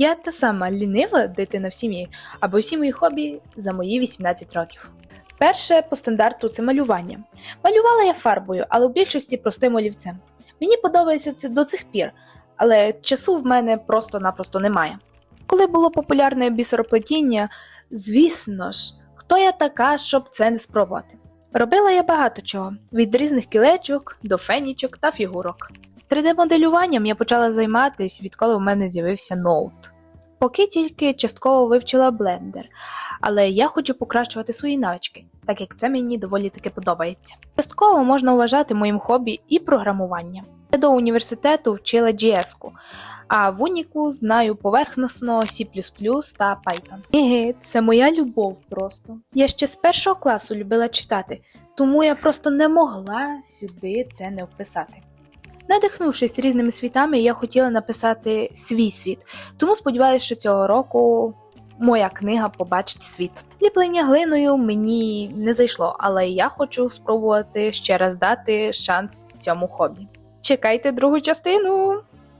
Я та сама лінива дитина в сім'ї, або всі мої хобі за мої 18 років. Перше по стандарту це малювання. Малювала я фарбою, але в більшості простим олівцем. Мені подобається це до цих пір, але часу в мене просто-напросто немає. Коли було популярне бісероплетіння, звісно ж, хто я така, щоб це не спробувати. Робила я багато чого: від різних кілечок до фенічок та фігурок. 3D-моделюванням я почала займатися, відколи в мене з'явився ноут. Поки тільки частково вивчила блендер, але я хочу покращувати свої навички, так як це мені доволі таки подобається. Частково можна вважати моїм хобі і програмування. Я до університету вчила GS-ку, а в Уніку знаю поверхносно C та Python. Еге, це моя любов просто. Я ще з першого класу любила читати, тому я просто не могла сюди це не вписати. Надихнувшись різними світами, я хотіла написати свій світ, тому сподіваюся, що цього року моя книга побачить світ. Ліплення глиною мені не зайшло, але я хочу спробувати ще раз дати шанс цьому хобі. Чекайте другу частину!